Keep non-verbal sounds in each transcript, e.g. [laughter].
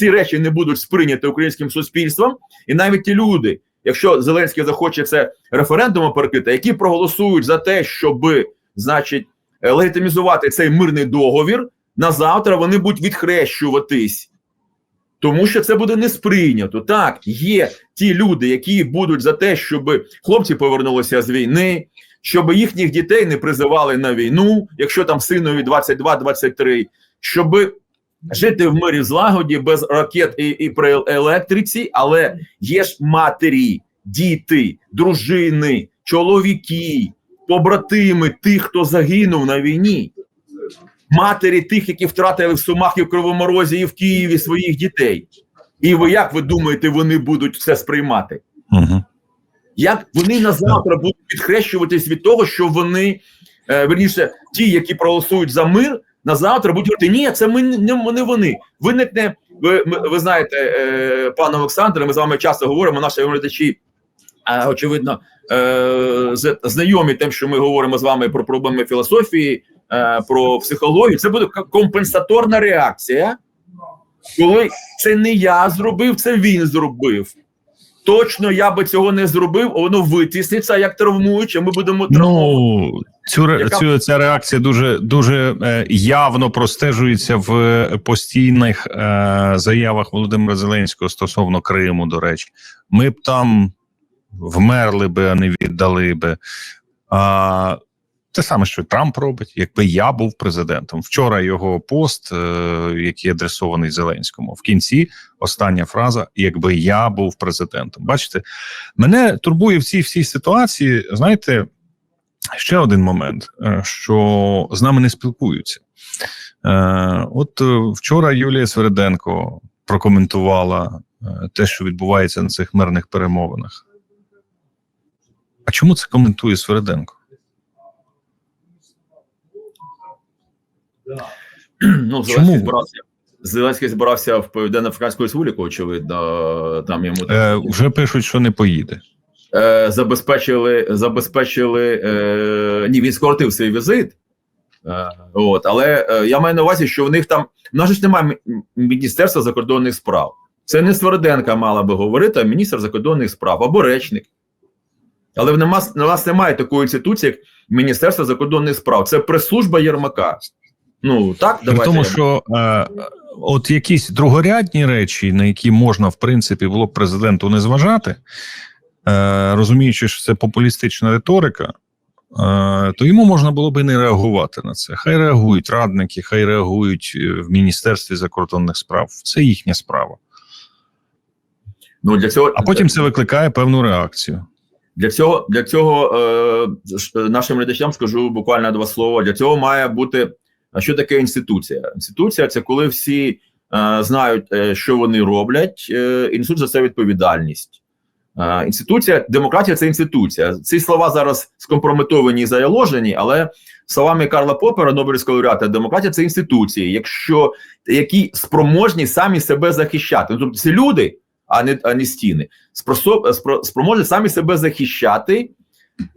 ці речі не будуть сприйняті українським суспільством, і навіть ті люди, якщо Зеленський захоче це референдумом перекрити, які проголосують за те, щоб, значить, е, легітимізувати цей мирний договір, на завтра вони будуть відхрещуватись. Тому що це буде не сприйнято. Так, є ті люди, які будуть за те, щоб хлопці повернулися з війни, щоб їхніх дітей не призивали на війну, якщо там синові 22-23, щоб жити в мирі злагоді без ракет і, і при електриці, але є ж матері, діти, дружини, чоловіки, побратими тих, хто загинув на війні. Матері тих, які втратили в Сумах і в Кривому Розі, і в Києві своїх дітей. І ви як ви думаєте, вони будуть це сприймати? Угу. Як вони на завтра будуть відхрещуватись від того, що вони е, верніше, ті, які проголосують за мир, на завтра будуть говорити, ні, це ми не, вони. Виникне, ви, ви знаєте, е, пане Олександре, ми з вами часто говоримо, наші глядачі, е, очевидно, е, знайомі тим, що ми говоримо з вами про проблеми філософії, е, про психологію. Це буде компенсаторна реакція, коли це не я зробив, це він зробив. Точно я би цього не зробив, воно витісниться як травмуюче. Ми будемо травмувати. Ну цю, Яка- цю ця реакція дуже дуже е, явно простежується в е, постійних е, заявах Володимира Зеленського стосовно Криму. До речі, ми б там вмерли би, а не віддали би. А, те саме, що Трамп робить, якби я був президентом. Вчора його пост, е, який адресований Зеленському, в кінці остання фраза: якби я був президентом. Бачите, мене турбує в цій всій ситуації. Знаєте, ще один момент, е, що з нами не спілкуються. Е, От е, вчора Юлія Свереденко прокоментувала те, що відбувається на цих мирних перемовинах. А чому це коментує Свереденко? Ну, Чому? збирався. Зеленський збирався в Південно-Африканську Республіку, очевидно, там йому Е, вже пишуть, що не поїде. Е, забезпечили, забезпечили е, ні, він скоротив свій візит. Е, от, але е, я маю на увазі, що в них там в нас ж немає Міністерства закордонних справ. Це не Сверденка мала би говорити, а міністр закордонних справ або речник. Але в нас, в нас немає такої інституції, як Міністерство закордонних справ. Це прес-служба Єрмака. Ну так, При давайте. тому, що е, от якісь другорядні речі, на які можна в принципі було б президенту не зважати, розуміючи, що це популістична риторика, е, то йому можна було б і не реагувати на це. Хай реагують радники, хай реагують е, в Міністерстві закордонних справ. Це їхня справа. ну, для цього, А потім це викликає певну реакцію. Для цього для цього е, нашим глядачам скажу буквально два слова. Для цього має бути а що таке інституція? Інституція це коли всі е, знають, е, що вони роблять, е, і несуть за це відповідальність. Інституція, демократія це інституція. Ці слова зараз скомпрометовані і заяложені, але словами Карла Попера, Нобелівського лауреата, демократія це інституції, якщо які спроможні самі себе захищати. Тобто це люди, а не, а не стіни спросо- спро- спроможні самі себе захищати.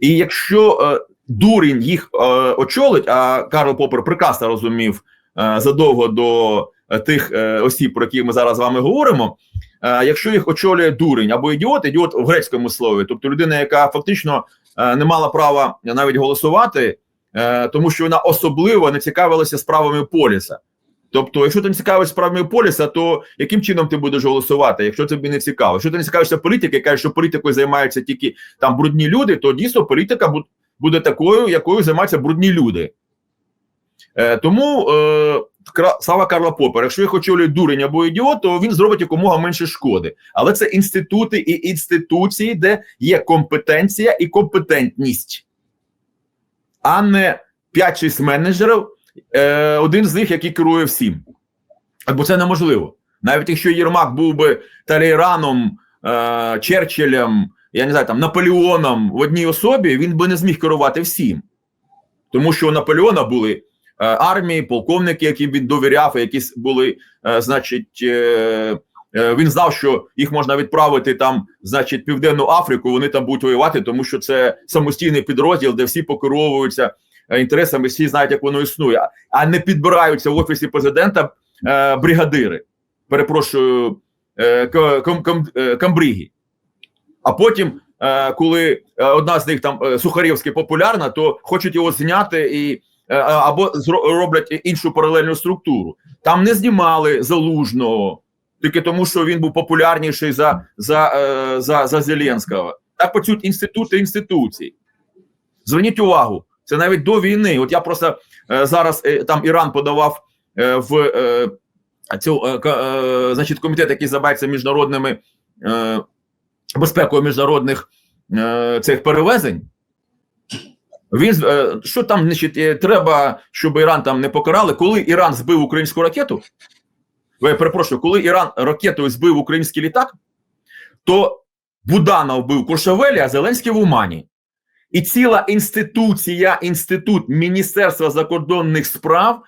І якщо е, дурень їх е, очолить, а Карл Попер прекрасно розумів е, задовго до тих е, осіб, про яких ми зараз з вами говоримо. Е, якщо їх очолює дурень або ідіот, ідіот в грецькому слові, тобто людина, яка фактично е, не мала права навіть голосувати, е, тому що вона особливо не цікавилася справами поліса. Тобто, якщо ти не цікавиш справами поліса, то яким чином ти будеш голосувати, якщо тобі не цікаво? Якщо ти не цікавишся політикою, каже, що політикою займаються тільки там брудні люди, то дійсно політика буде такою, якою займаються брудні люди. Е, тому слава Карла Попера, якщо їх очолює дурень або ідіот, то він зробить якомога менше шкоди. Але це інститути і інституції, де є компетенція і компетентність, а не 5-6 менеджерів, е, один з них, який керує всім. Бо це неможливо. Навіть якщо Єрмак був би Талейраном, е, Черчиллем, я не знаю, там Наполеоном в одній особі, він би не зміг керувати всім. Тому що у Наполеона були армії, полковники, яким він довіряв, і якісь були, е, значить, е, е, він знав, що їх можна відправити там, значить, Південну Африку, вони там будуть воювати, тому що це самостійний підрозділ, де всі покеровуються е, інтересами, всі знають, як воно існує, а не підбираються в офісі президента е, бригадири. перепрошую, е, К- Кам- Кам- е, Камбрігі. А потім, е, коли е, одна з них там е, популярна, то хочуть його зняти і е, або зро- роблять іншу паралельну структуру. Там не знімали залужного, тільки тому, що він був популярніший за, за, е, за, за Зеленського. Так працюють інститути інституцій. Зверніть увагу, це навіть до війни. От я просто е, зараз е, там Іран подавав е, в е, цю е, е, значить, комітет, який займається міжнародними е, безпекою міжнародних е, цих перевезень. Він е, що там, значить, е, треба, щоб Іран там не покарали. Коли Іран збив українську ракету, я перепрошую, коли Іран ракетою збив український літак, то Буданов бив Куршавелі, а Зеленський в Умані. І ціла інституція, інститут Міністерства закордонних справ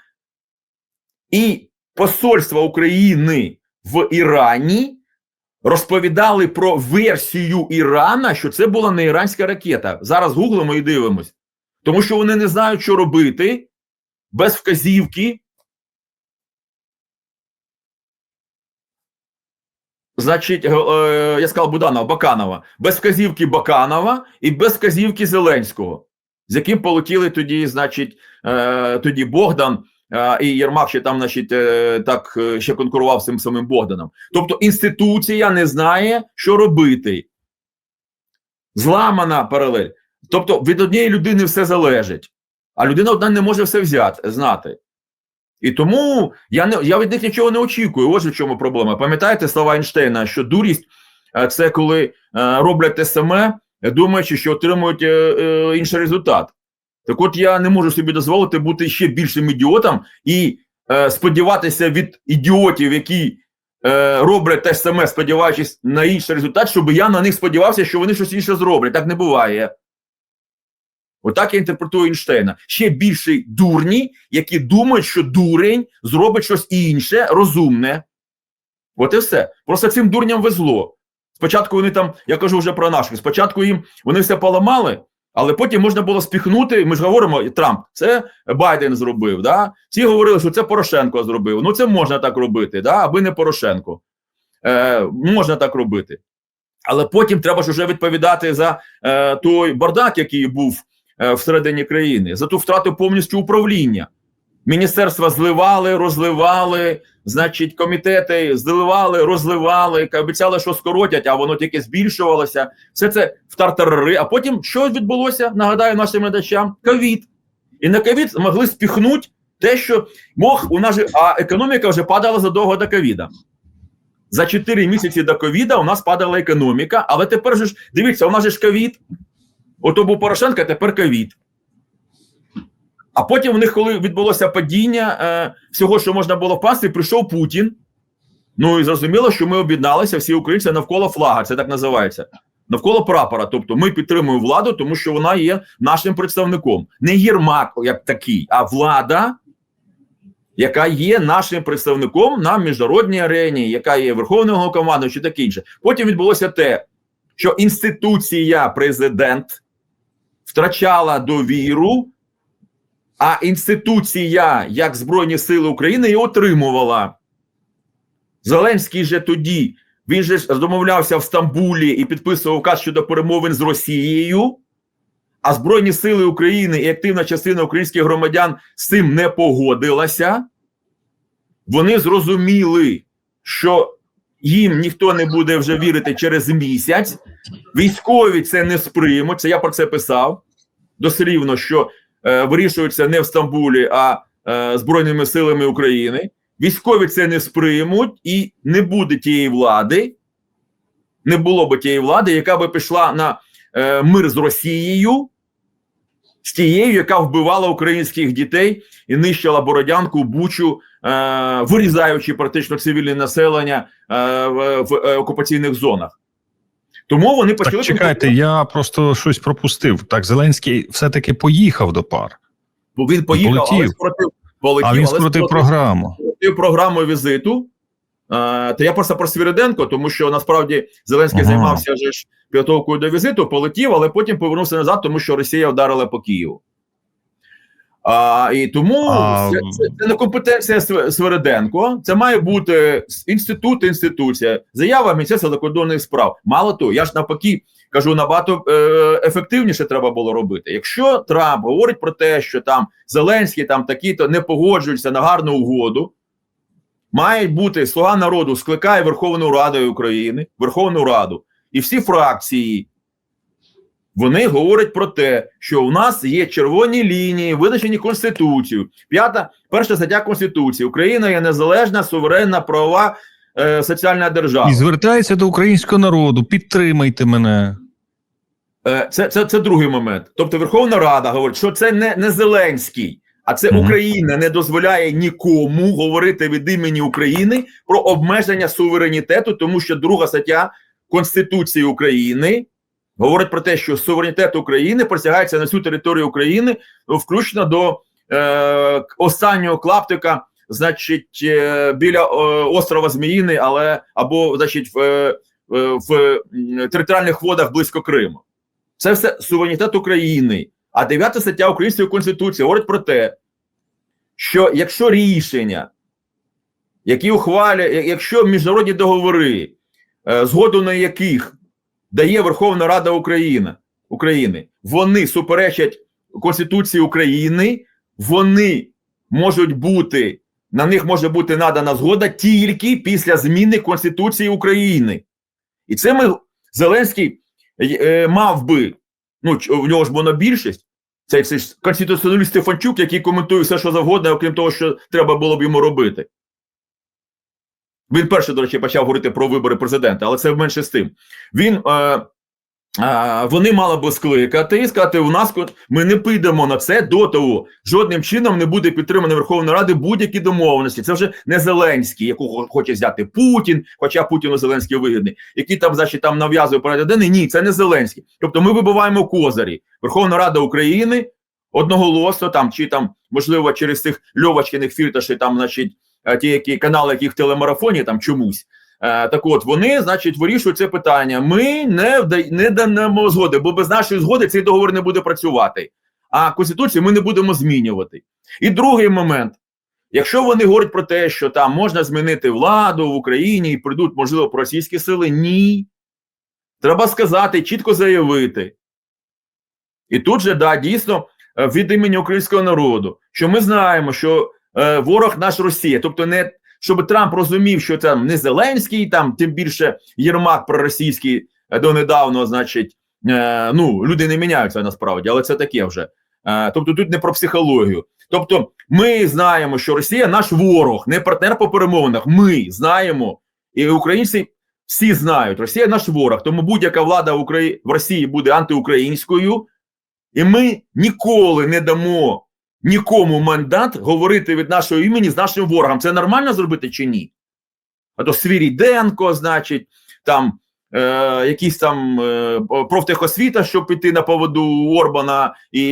і Посольства України в Ірані розповідали про версію Ірана, що це була не іранська ракета. Зараз гуглимо і дивимось. Тому що вони не знають, що робити без вказівки. Значить, е, е, я сказав Буданова, Баканова, без вказівки Баканова і без вказівки Зеленського, з яким полетіли тоді, значить, е, тоді Богдан і Єрмак ще там, значить, так ще конкурував з цим самим Богданом. Тобто інституція не знає, що робити. Зламана паралель. Тобто від однієї людини все залежить, а людина одна не може все взяти, знати. І тому я не я від них нічого не очікую. Ось в чому проблема. Пам'ятаєте слова Ейнштейна, що дурість е, це коли е, роблять те саме, думаючи, що отримують е, інший результат. Так от я не можу собі дозволити бути ще більшим ідіотом і сподіватися від ідіотів, які роблять те саме, сподіваючись на інший результат, щоб я на них сподівався, що вони щось інше зроблять. Так не буває. Отак я інтерпретую Ейнштейна. Ще більше дурні, які думають, що дурень зробить щось інше, розумне. От і все. Просто цим дурням везло. Спочатку вони там, я кажу вже про наших, спочатку їм вони все поламали, але потім можна було спіхнути. Ми ж говоримо, Трамп, це Байден зробив. Да? Ці говорили, що це Порошенко зробив. Ну, це можна так робити, да? аби не Порошенко. Е, можна так робити. Але потім треба ж вже відповідати за е, той бардак, який був всередині країни, за ту втрату повністю управління. Міністерства зливали, розливали, значить, комітети зливали, розливали, обіцяли, що скоротять, а воно тільки збільшувалося. Все це в тартарари. А потім що відбулося? Нагадаю нашим глядачам: ковід. І на ковід змогли спіхнути те, що мог у нас а економіка вже падала задовго до ковіда. За 4 місяці до ковіда у нас падала економіка, але тепер ж дивіться, у нас же ж ковід. Ото був Порошенко, тепер ковід. А потім в них, коли відбулося падіння е, всього, що можна було впасти, прийшов Путін. Ну і зрозуміло, що ми об'єдналися всі українці навколо флага, це так називається. Навколо прапора. Тобто ми підтримуємо владу, тому що вона є нашим представником. Не Єрмак як такий, а влада, яка є нашим представником на міжнародній арені, яка є Верховним Головнокомандуючим, чи таке інше. Потім відбулося те, що інституція президент втрачала довіру, а інституція, як Збройні Сили України, її отримувала. Зеленський же тоді, він же домовлявся в Стамбулі і підписував указ щодо перемовин з Росією, а Збройні Сили України і активна частина українських громадян з цим не погодилася. Вони зрозуміли, що їм ніхто не буде вже вірити через місяць. Військові це не сприймуть. Це я про це писав дослівно, що е, вирішується не в Стамбулі, а е, Збройними силами України. Військові це не сприймуть, і не буде тієї влади, не було б тієї влади, яка би пішла на е, мир з Росією, з тією, яка вбивала українських дітей і нищила Бородянку, Бучу, е, вирізаючи практично цивільне населення е, в, в е, окупаційних зонах. Тому вони почали Так чекайте, я просто щось пропустив. Так, Зеленський все-таки поїхав до пар, Бо він поїхав, але спротив полетів, а він скоротив- програму. Спротив програму візиту. А, то я просто про Свіриденко, тому що насправді Зеленський Ага. займався ж підготовкою до візиту, полетів, але потім повернувся назад, тому що Росія вдарила по Києву. А, і тому А- це, це, це не компетенція Св- Свериденко. Це має бути інститут, інституція, заява Міністерства закордонних справ. Мало того, я ж навпаки кажу, набагато е, ефективніше треба було робити. Якщо Трамп говорить про те, що там Зеленський там такі-то не погоджуються на гарну угоду. Має бути слуга народу, скликає Верховну Раду України, Верховну Раду, і всі фракції вони говорять про те, що у нас є червоні лінії, визначені Конституцією. П'ята, перша стаття Конституції. Україна є незалежна, суверенна, правова е, соціальна держава. І звертається до українського народу. Підтримайте мене. Е, Це, це, це другий момент. Тобто Верховна Рада говорить, що це не, не Зеленський, а це. Україна не дозволяє нікому говорити від імені України про обмеження суверенітету, тому що друга стаття Конституції України говорить про те, що суверенітет України присягається на всю територію України, включно до е, останнього клаптика, значить, е, біля е, острова Зміїни, але або значить, в, е, в територіальних водах близько Криму. Це все суверенітет України. А 9 стаття Української Конституції говорить про те, що якщо рішення, які ухвалює, якщо міжнародні договори, е, згоду на яких дає Верховна Рада України, України, вони суперечать Конституції України, вони можуть бути, на них може бути надана згода тільки після зміни Конституції України. І це ми Зеленський е, мав би, ну в нього ж монобільшість, це, це конституціоналіст Стефанчук, який коментує все, що завгодно, окрім того, що треба було б йому робити. Він перший, до речі, почав говорити про вибори президента, але це менше з тим. Він, е, е, вони мали би скликати і сказати: у нас ми не підемо на це до того. Жодним чином не буде підтримано Верховної Ради будь-які домовленості. Це вже не Зеленський, якого хоче взяти Путін, хоча Путіну Зеленський вигідний, який там, значить, там нав'язує порядок. Ні, це не Зеленський. Тобто ми вибиваємо козирі. Верховна Рада України одноголосно там, чи там, можливо, через цих льовочкиних фірташів, там, значить, ті, які канали, які в телемарафоні там чомусь. Е, так от вони, значить, вирішують це питання. Ми не не дамо згоди, бо без нашої згоди цей договор не буде працювати. А конституцію ми не будемо змінювати. І другий момент. Якщо вони говорять про те, що там можна змінити владу в Україні і прийдуть, можливо, російські сили, ні. Треба сказати, чітко заявити. І тут же, да, дійсно, е, від імені українського народу, що ми знаємо, що е, ворог наш Росія, тобто не щоб Трамп розумів, що це не Зеленський, там тим більше Єрмак проросійський е, донедавно, значить, е, ну люди не міняються насправді, але це таке вже. Е, тобто тут не про психологію. Тобто, ми знаємо, що Росія наш ворог, не партнер по перемовинах. Ми знаємо, і українці всі знають, Росія наш ворог. Тому будь-яка влада в Росії буде антиукраїнською, і ми ніколи не дамо нікому мандат говорити від нашого імені з нашим ворогом. Це нормально зробити чи ні? А то Свіріденко, значить, там е, якісь там е, профтехосвіта, щоб піти на поводу Орбана і,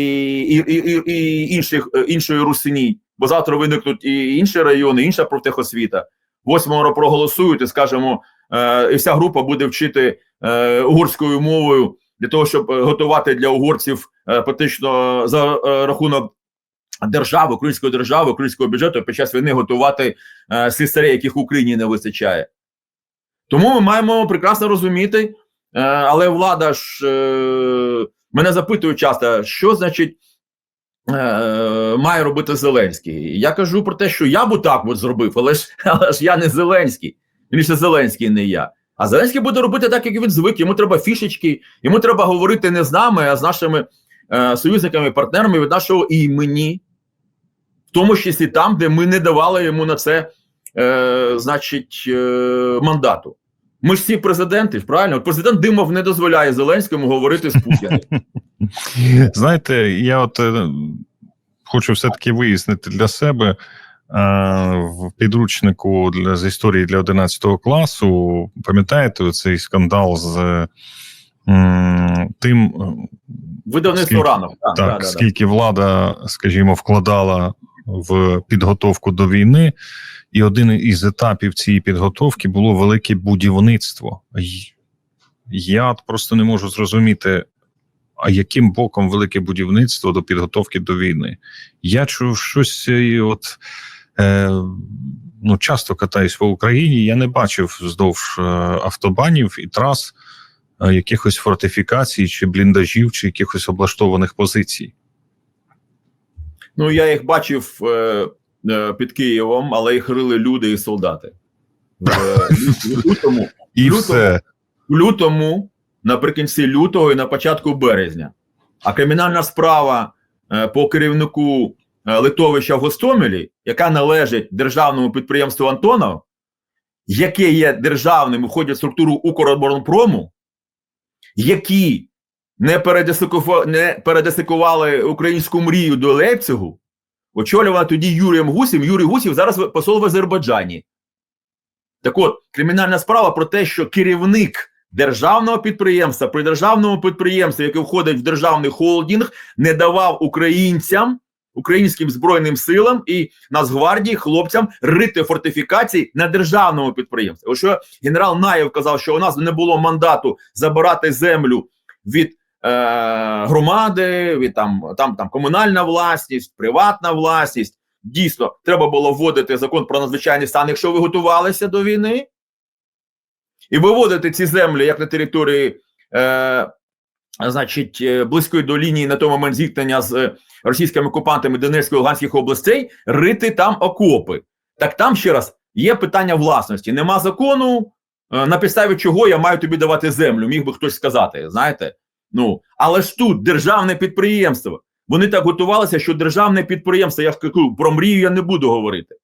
і, і, і, інших, е, іншої русині, бо завтра виникнуть і інші райони, інша профтехосвіта. Восьмеро проголосують і скажемо, е, і вся група буде вчити е, угорською мовою для того, щоб готувати для угорців е, фактично за е, рахунок держави, української держави, українського бюджету під час війни готувати е, слісарей, яких Україні не вистачає. Тому ми маємо прекрасно розуміти, е, але влада ж е, мене запитують часто, що значить е, має робити Зеленський. Я кажу про те, що я б так от зробив, але ж, [laughs] але ж я не Зеленський. Більше Зеленський не я. А Зеленський буде робити так, як він звик. Йому треба фішечки, йому треба говорити не з нами, а з нашими е, союзниками, партнерами від нашого імені, тому числі там, де ми не давали йому на це, е, значить, е, мандату. Ми ж всі президенти, правильно? От Президент Димов не дозволяє Зеленському говорити з Путіним. [laughs] Знаєте, я от е, хочу все-таки вияснити для себе е, в підручнику для, з історії для 11 класу. Пам'ятаєте цей скандал з м, тим, е, Видавництво Скільки- ранок. Так, так, да. скільки влада, скажімо, вкладала в підготовку до війни, і один із етапів цієї підготовки було велике будівництво. Я просто не можу зрозуміти, а яким боком велике будівництво до підготовки до війни? Я чув щось, е, от е, ну, часто катаюсь по Україні. Я не бачив вздовж е, автобанів і трас е, якихось фортифікацій, чи бліндажів, чи якихось облаштованих позицій. Ну, я їх бачив е, е, під Києвом, але їх рили люди і солдати. В, е, [laughs] в лютому, І Люто- все. в лютому, наприкінці лютого і на початку березня. А кримінальна справа е, по керівнику е, литовища в Гостомелі, яка належить державному підприємству Антонов, яке є державним і входить в структуру Укроборонпрому, які не, передесикува- не передесикували українську мрію до Лейпцигу, очолювала тоді Юрієм Гусєм. Юрій Гусів зараз посол в Азербайджані. Так от, кримінальна справа про те, що керівник державного підприємства при державному підприємстві, яке входить в державний холдинг, не давав українцям, українським збройним силам і Нацгвардії, хлопцям рити фортифікації на державному підприємстві. Ось генерал Наєв казав, що у нас не було мандату забирати землю від громади, від там, там, там комунальна власність, приватна власність. Дійсно, треба було вводити закон про надзвичайний стан, якщо ви готувалися до війни, і виводити ці землі як на території, е, значить, е, близької до лінії на той момент зіткнення з е, російськими окупантами Донецької Луганських областей, рити там окопи. Так там ще раз є питання власності. Нема закону, е, на підставі чого я маю тобі давати землю, міг би хтось сказати. Знаєте? Ну, але ж тут державне підприємство. Вони так готувалися, що державне підприємство, я ж кажу, про мрію я не буду говорити.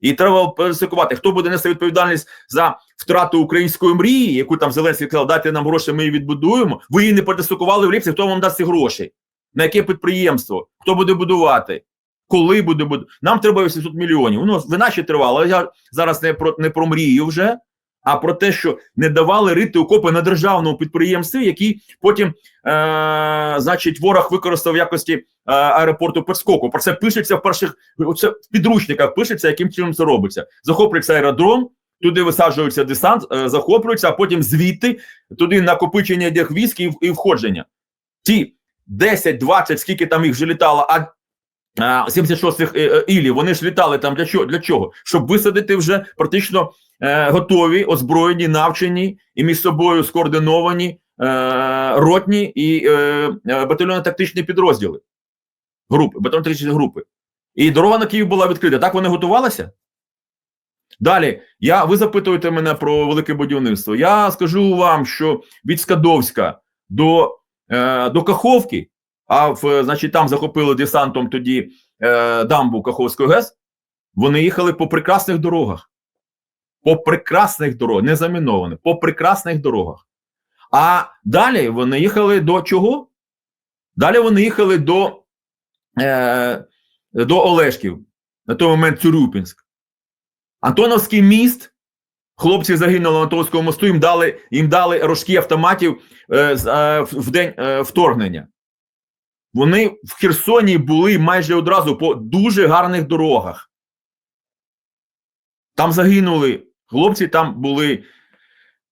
І треба пересикувати, хто буде нести відповідальність за втрату української мрії, яку там Зеленський сказав, дайте нам гроші, ми її відбудуємо. Ви її не пересикували в ліпці, хто вам дасть ці гроші? На яке підприємство? Хто буде будувати? Коли буде будувати? Нам треба 800 мільйонів. Ну, вина ще тривала. але Я зараз не про не про мрію вже, а про те, що не давали рити окопи на державному підприємстві, які потім, е, значить, ворог використав в якості е, аеропорту підскоку. Про це пишеться в перших це в підручниках. Пишеться, яким чином це робиться. Захоплюється аеродром, туди висаджується десант, е, захоплюється, а потім звідти туди накопичення дяхвізки і, і входження. Ті 10-20, скільки там їх вже літало, а. 76-х е, е, ілі, вони ж літали там для чого? Для чого? Щоб висадити вже практично готові, озброєні, навчені і між собою скоординовані е, ротні і е, е, батальйонно-тактичні підрозділи. Групи, батальйонно-тактичні групи. І дорога на Київ була відкрита. Так вони готувалися? Далі, я, ви запитуєте мене про велике будівництво. Я скажу вам, що від Скадовська до, е, до Каховки, а в, значить, там захопили десантом тоді е, дамбу Каховської ГЕС, вони їхали по прекрасних дорогах. По прекрасних дорогах, не замінованих, по прекрасних дорогах. А далі вони їхали до чого? Далі вони їхали до, е, до Олешків, на той момент Цюрюпінськ. Антоновський міст. Хлопці загинули на Антоновському мосту, їм дали їм дали рожки автоматів е, е, в- день е, вторгнення. Вони в Херсоні були майже одразу по дуже гарних дорогах. Там загинули хлопці, там були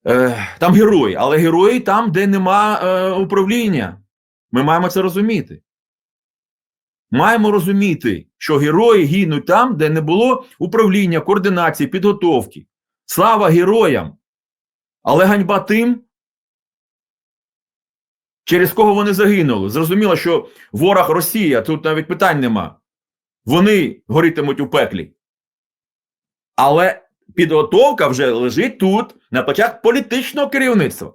е, там герої, але герої там, де нема е, управління. Ми маємо це розуміти. Маємо розуміти, що герої гинуть там, де не було управління, координації, підготовки. Слава героям! Але ганьба тим, через кого вони загинули. Зрозуміло, що ворог Росія, тут навіть питань нема. Вони горітимуть у пеклі. Але підготовка вже лежить тут на плечах політичного керівництва.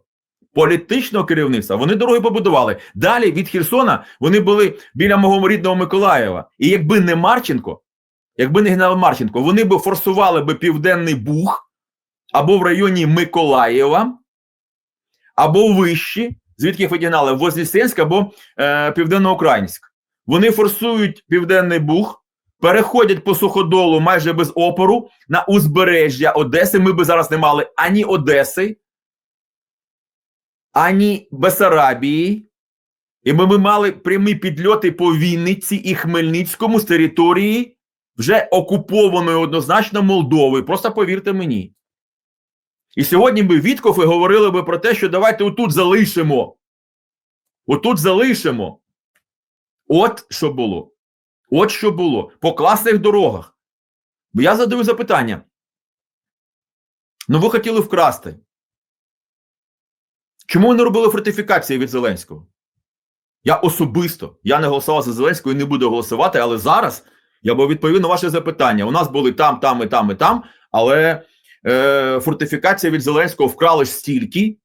Політичного керівництва. Вони дороги побудували. Далі від Херсона вони були біля мого рідного Миколаєва. І якби не Марченко, якби не генерал Марченко, вони би форсували би Південний Буг або в районі Миколаєва, або вище, звідки їх видігнали, Вознесенськ або е, Південноукраїнськ. Вони форсують Південний Буг, переходять по суходолу майже без опору на узбережжя Одеси. Ми би зараз не мали ані Одеси, ані Бесарабії. І ми би мали прямі підльоти по Вінниці і Хмельницькому з території вже окупованої однозначно Молдови. Просто повірте мені. І сьогодні би Віткофи говорили би про те, що давайте отут залишимо отут залишимо. От що було. От що було. По класних дорогах. Бо я задаю запитання. Ну, ви хотіли вкрасти. Чому ви не робили фортифікації від Зеленського? Я особисто я не голосував за Зеленського і не буду голосувати, але зараз я би відповів на ваше запитання. У нас були там, там і там, і там, але е, фортифікація від Зеленського вкрали стільки,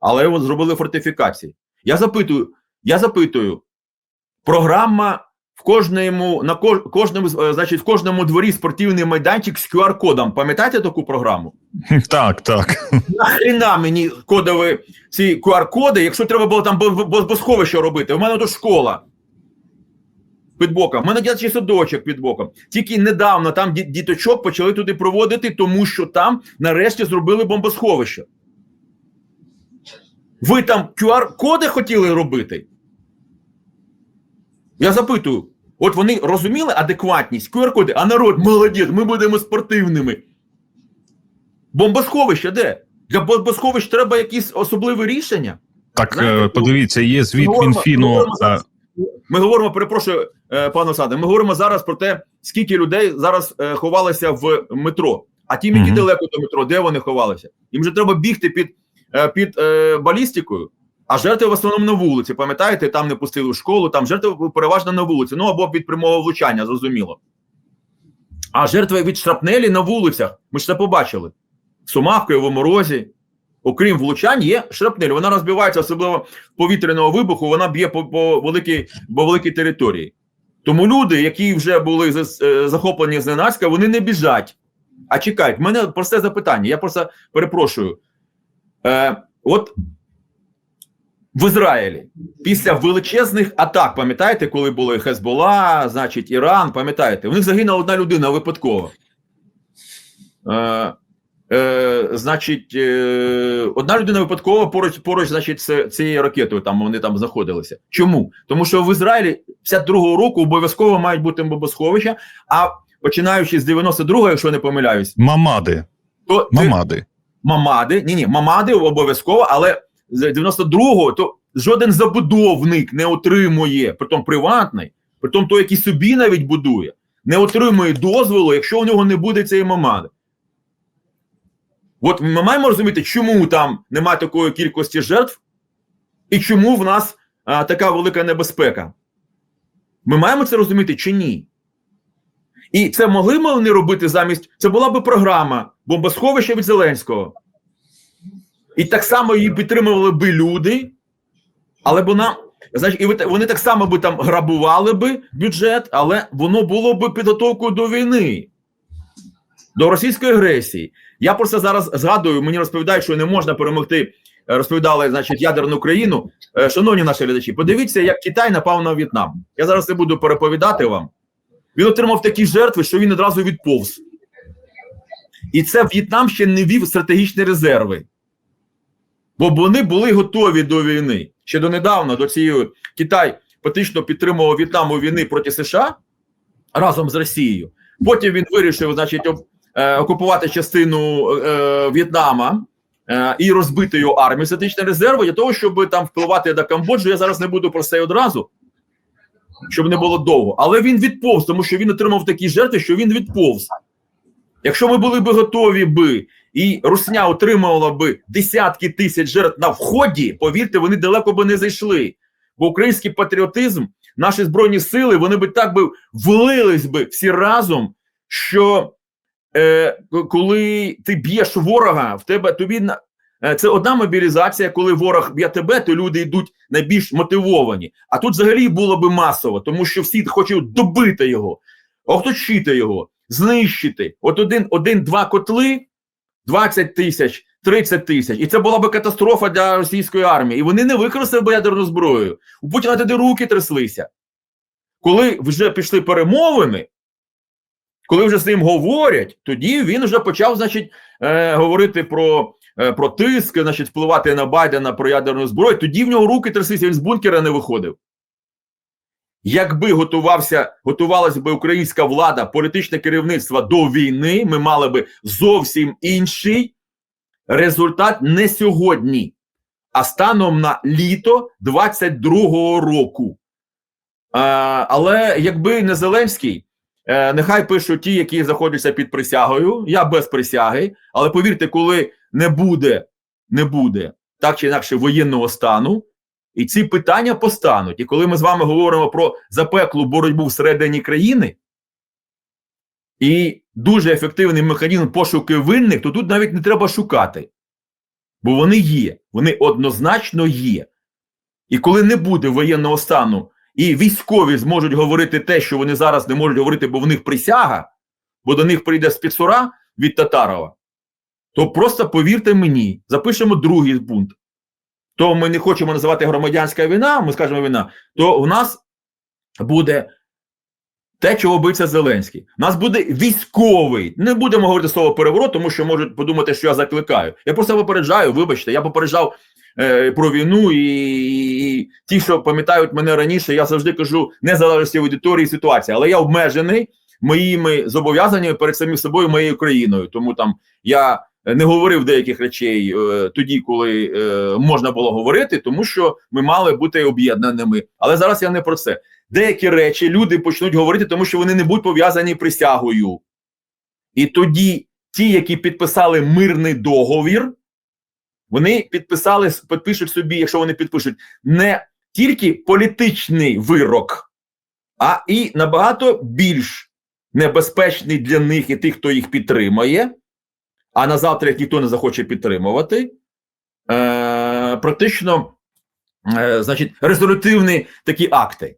але зробили фортифікації. Я запитую, я запитую, програма в кожному на кож, кожному е, значить, в кожному дворі спортивний майданчик з QR-кодом. Пам'ятаєте таку програму? [laughs] Так, так. Нахріна мені кодові ці QR-коди, якщо треба було там босховище робити. У мене тут школа під боком. У мене дитячий садочок під боком. Тільки недавно там діточок почали туди проводити, тому що там нарешті зробили бомбосховище. Ви там QR-коди хотіли робити? Я запитую: от вони розуміли адекватність QR-коди, а народ молодець, ми будемо спортивними. Бомбосховище де? Для бомбосховищ треба якісь особливі рішення. Так, Знаєте, е, подивіться, є звіт говоримо- Мінфіну. говоримо зараз. Ми говоримо, перепрошую, е, пане Саде, ми говоримо зараз про те, скільки людей зараз е, ховалися в метро. А ті, які Мгм. далеко до метро, де вони ховалися? Їм же треба бігти під, під балістикою, а жертви в основному на вулиці. Пам'ятаєте, там не пустили в школу, там жертви переважно на вулиці. Ну або від прямого влучання, зрозуміло. А жертви від шрапнелі на вулицях. Ми ж це побачили. Сумавкою в морозі. Окрім влучань, є шрапнель. Вона розбивається, особливо повітряного вибуху, вона б'є по, по, великій, по великій території. Тому люди, які вже були е, захоплені зненацька, вони не біжать. А чекають. В мене просте запитання. Я просто перепрошую. Е, от в Ізраїлі після величезних атак, пам'ятаєте, коли були Хезбола, значить, Іран, пам'ятаєте, в них загинула одна людина випадково. Е, е, значить, е, одна людина випадково поруч, поруч значить, з цією ракетою там вони там знаходилися. Чому? Тому що в Ізраїлі 52-го року обов'язково мають бути бомбосховища, а починаючи з 92-го, якщо не помиляюсь, Мамади. то Мамади. Мамади, ні, ні, мамади обов'язково, але 92-го то жоден забудовник не отримує, притом приватний, притом той, який собі навіть будує, не отримує дозволу, якщо у нього не буде цієї мамади. От ми маємо розуміти, чому там немає такої кількості жертв, і чому в нас а, така велика небезпека. Ми маємо це розуміти чи ні? І це могли б вони робити замість. Це була би програма бомбосховища від Зеленського. І так само її підтримували би люди, але вона. Значить, і вони так само би там грабували би бюджет, але воно було би підготовкою до війни, до російської агресії. Я просто зараз згадую, мені розповідають, що не можна перемогти, е, розповідали, значить, ядерну країну. Е, Шановні наші глядачі, подивіться, як Китай напав на В'єтнам. Я зараз не буду переповідати вам. Він отримав такі жертви, що він одразу відповз. І це В'єтнам ще не вів стратегічні резерви. Бо вони були готові до війни. Ще донедавна до цієї Китай фактично підтримував В'єтнам у війни проти США разом з Росією. Потім він вирішив, значить, е, окупувати частину е, В'єтнама е, і розбити його армію стратегічні резерви для того, щоб там впливати на Камбоджу. Я зараз не буду про це одразу, щоб не було довго. Але він відповз, тому що він отримав такі жертви, що він відповз. Якщо ми були б готові би, і Русня отримувала би десятки тисяч жертв на вході, повірте, вони далеко би не зайшли. Бо український патріотизм, наші збройні сили, вони би так би влились би всі разом, що е, коли ти б'єш ворога, в тебе тобі на- е, це одна мобілізація, коли ворог б'є тебе, то люди йдуть найбільш мотивовані. А тут взагалі було би масово, тому що всі хочуть добити його, оточити його, знищити. От один, один-два котли, 20 тисяч, 30 тисяч. І це була би катастрофа для російської армії. І вони не використали б ядерну зброю. У Путіна тоді руки тряслися. Коли вже пішли перемовини, коли вже з ним говорять, тоді він вже почав, значить, е, говорити про, е, про тиск, значить, впливати на Байдена про ядерну зброю. Тоді в нього руки тряслися, він з бункера не виходив. Якби готувався, готувалася би українська влада, політичне керівництво до війни, ми мали би зовсім інший результат не сьогодні, а станом на літо 22-го року. Е, але якби не Зеленський, е, нехай пишуть ті, які знаходяться під присягою. Я без присяги, але повірте, коли не буде, не буде так чи інакше воєнного стану, і ці питання постануть. І коли ми з вами говоримо про запеклу боротьбу всередині країни і дуже ефективний механізм пошуки винних, то тут навіть не треба шукати. Бо вони є, вони однозначно є. І коли не буде воєнного стану, і військові зможуть говорити те, що вони зараз не можуть говорити, бо в них присяга, бо до них прийде спецура від Татарова, то просто повірте мені, запишемо другий пункт. То ми не хочемо називати громадянська війна, ми скажемо війна, то в нас буде те, чого боїться Зеленський. У нас буде військовий. Не будемо говорити слово переворот, тому що можуть подумати, що я закликаю. Я просто попереджаю, вибачте, я попереджав е, про війну, і, і, і ті, що пам'ятають мене раніше, я завжди кажу незалежності аудиторії ситуації, але я обмежений моїми зобов'язаннями перед самим собою, моєю країною. Тому там я не говорив деяких речей е, тоді, коли е, можна було говорити, тому що ми мали бути об'єднаними. Але зараз я не про це. Деякі речі люди почнуть говорити, тому що вони не будуть пов'язані присягою. І тоді ті, які підписали мирний договір, вони підписали, підпишуть собі, якщо вони підпишуть, не тільки політичний вирок, а і набагато більш небезпечний для них і тих, хто їх підтримає, а на завтра їх ніхто не захоче підтримувати. Е, практично, е, значить, резолютивні такі акти.